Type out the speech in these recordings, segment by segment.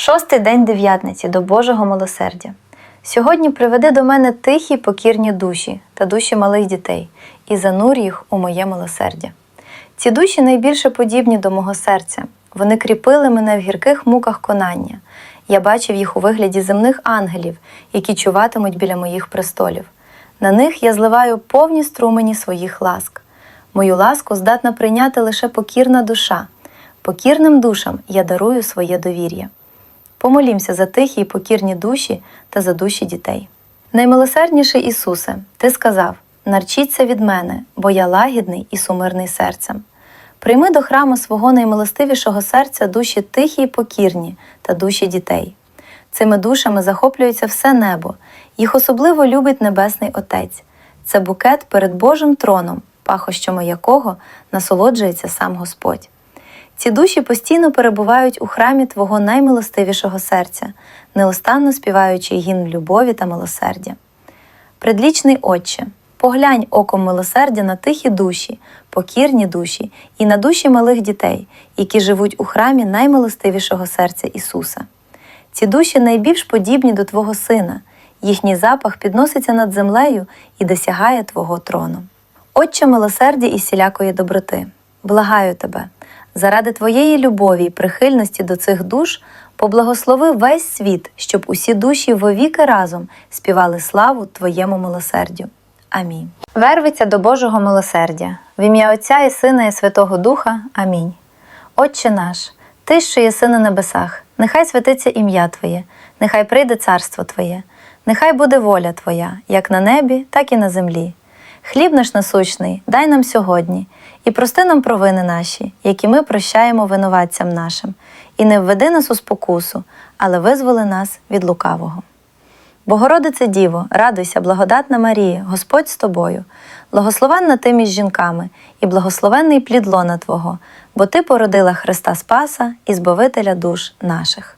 Шостий день дев'ятниці до Божого милосердя. Сьогодні приведи до мене тихі покірні душі та душі малих дітей і занур їх у моє милосердя. Ці душі найбільше подібні до мого серця. Вони кріпили мене в гірких муках конання. Я бачив їх у вигляді земних ангелів, які чуватимуть біля моїх престолів. На них я зливаю повні струмені своїх ласк. Мою ласку здатна прийняти лише покірна душа. Покірним душам я дарую своє довір'я. Помолімся за тихі й покірні душі та за душі дітей. Наймилосердніший Ісусе, Ти сказав: нарчіться від мене, бо я лагідний і сумирний серцем. Прийми до храму свого наймилостивішого серця душі тихі й покірні та душі дітей. Цими душами захоплюється все небо, їх особливо любить Небесний Отець. Це букет перед Божим троном, пахощами якого насолоджується сам Господь. Ці душі постійно перебувають у храмі Твого наймилостивішого серця, неустанно співаючи гімн любові та милосердя. Предлічний Отче, поглянь оком милосердя на тихі душі, покірні душі і на душі малих дітей, які живуть у храмі наймилостивішого серця Ісуса. Ці душі найбільш подібні до Твого Сина, їхній запах підноситься над землею і досягає Твого трону. Отче милосердя і всілякої доброти, благаю тебе, заради Твоєї любові і прихильності до цих душ поблагослови весь світ, щоб усі душі вовіки разом співали славу Твоєму милосердю. Амінь. Вервиться до Божого милосердя, в ім'я Отця і Сина і Святого Духа. Амінь. Отче наш, Ти, що єси на небесах, нехай святиться ім'я Твоє, нехай прийде царство Твоє, нехай буде воля Твоя, як на небі, так і на землі. Хліб наш насущний, дай нам сьогодні, і прости нам провини наші, які ми прощаємо винуватцям нашим, і не введи нас у спокусу, але визволи нас від лукавого. Богородице Діво, радуйся, благодатна Марія, Господь з тобою, благословенна ти між жінками, і благословенний плід лона Твого, бо Ти породила Христа Спаса і Збавителя душ наших.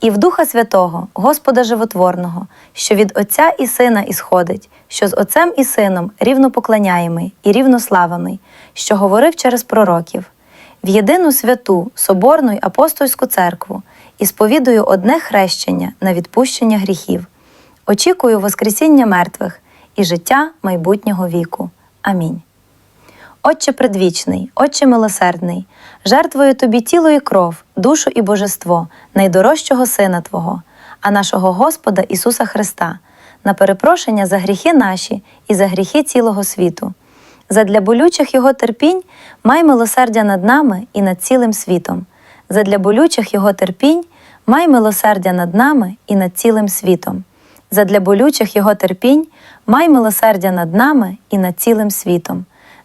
І в Духа Святого, Господа Животворного, що від Отця і Сина ісходить, що з Отцем і Сином рівно поклоняємий і рівнославимий, що говорив через пророків, в єдину святу, Соборну й апостольську церкву і сповідую одне хрещення на відпущення гріхів, очікую Воскресіння мертвих і життя майбутнього віку. Амінь. Отче предвічний, Отче милосердний, жертвою тобі тіло і кров, душу і божество, найдорожчого Сина Твого, а нашого Господа Ісуса Христа, на перепрошення за гріхи наші і за гріхи цілого світу. Задля болючих Його терпінь май милосердя над нами і над цілим світом. Задля болючих Його терпінь май милосердя над нами і над цілим світом. Задля болючих Його терпінь май милосердя над нами і над цілим світом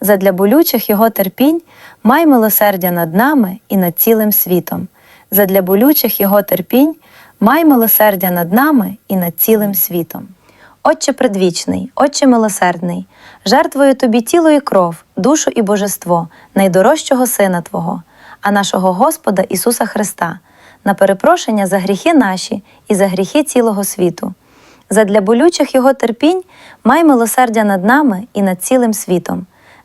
задля болючих Його терпінь, май милосердя над нами і над цілим світом. Задля болючих Його терпінь, май милосердя над нами і над цілим світом. Отче предвічний, Отче милосердний, жертвою тобі тіло і кров, душу і божество, найдорожчого Сина Твого, а нашого Господа Ісуса Христа, на перепрошення за гріхи наші і за гріхи цілого світу. Задля болючих Його терпінь, май милосердя над нами і над цілим світом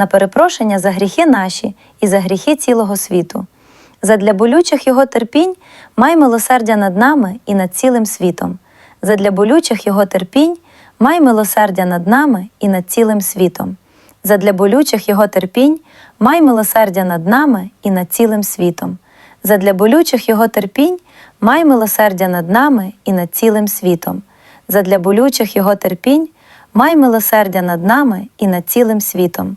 на перепрошення за гріхи наші і за гріхи цілого світу. Задля болючих Його терпінь май милосердя над нами і над цілим світом. Задля болючих Його терпінь май милосердя над нами і над цілим світом. Задля болючих Його терпінь май милосердя над нами і над цілим світом. Задля болючих Його терпінь май милосердя над нами і над цілим світом. Задля болючих Його терпінь май милосердя над нами і над цілим світом.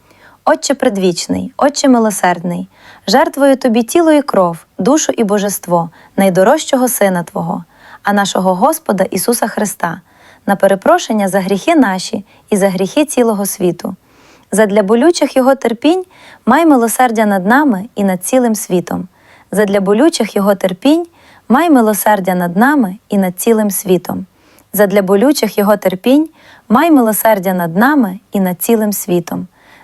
Отче предвічний, Отче милосердний, жертвою тобі тіло і кров, душу і божество, найдорожчого Сина Твого, а нашого Господа Ісуса Христа, на перепрошення за гріхи наші і за гріхи цілого світу. Задля болючих Його терпінь май милосердя над нами і над цілим світом. Задля болючих Його терпінь май милосердя над нами і над цілим світом. Задля болючих Його терпінь май милосердя над нами і над цілим світом.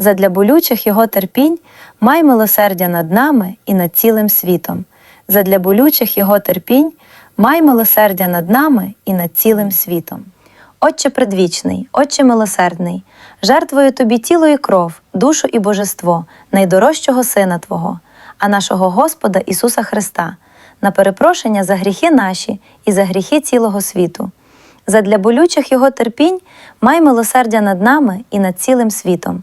Задля болючих Його терпінь май милосердя над нами і над цілим світом. Задля болючих Його терпінь май милосердя над нами і над цілим світом. Отче предвічний, Отче милосердний, жертвою тобі тіло і кров, душу і божество, найдорожчого Сина Твого, а нашого Господа Ісуса Христа, на перепрошення за гріхи наші і за гріхи цілого світу. Задля болючих Його терпінь май милосердя над нами і над цілим світом.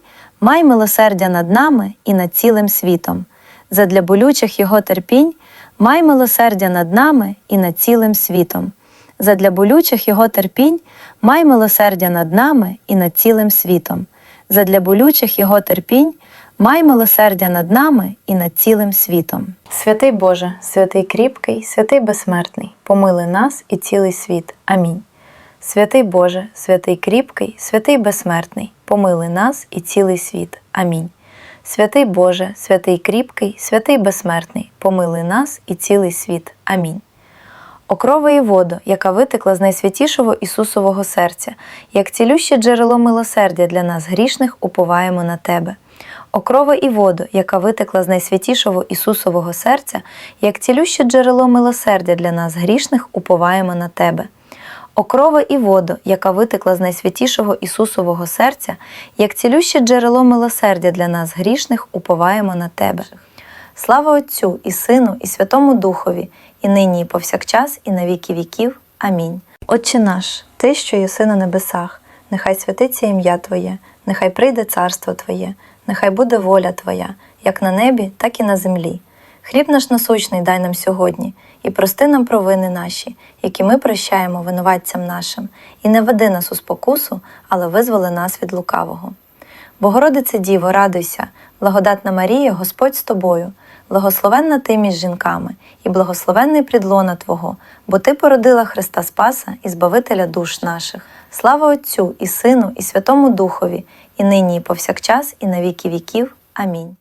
май милосердя над нами і над цілим світом. Задля болючих Його терпінь май милосердя над нами і над цілим світом. Задля болючих Його терпінь май милосердя над нами і над цілим світом. Задля болючих Його терпінь май милосердя над нами і над цілим світом. Святий Боже, святий кріпкий, святий безсмертний, помили нас і цілий світ. Амінь. Святий Боже, святий кріпкий, святий безсмертний, помили нас і цілий світ. Амінь. Святий Боже, святий кріпкий, святий безсмертний, помили нас і цілий світ. Амінь. Окрова і воду, яка витекла з найсвятішого Ісусового серця, як цілюще джерело милосердя для нас грішних, уповаємо на Тебе. Окрова і воду, яка витекла з найсвятішого Ісусового серця, як цілюще джерело милосердя для нас грішних, уповаємо на Тебе. Окрова і воду, яка витекла з найсвятішого Ісусового серця, як цілюще джерело милосердя для нас грішних, уповаємо на Тебе. Слава Отцю і Сину, і Святому Духові, і нині, і повсякчас, і на віки віків. Амінь. Отче наш, Ти, що єси на небесах, нехай святиться ім'я Твоє, нехай прийде царство Твоє, нехай буде воля Твоя, як на небі, так і на землі. Хліб наш насущний дай нам сьогодні, і прости нам провини наші, які ми прощаємо винуватцям нашим, і не веди нас у спокусу, але визволи нас від лукавого. Богородице Діво, радуйся, благодатна Марія, Господь з тобою, благословенна ти між жінками, і благословенний плідлона Твого, бо Ти породила Христа Спаса і Збавителя душ наших. Слава Отцю і Сину, і Святому Духові, і нині, і повсякчас, і на віки віків. Амінь.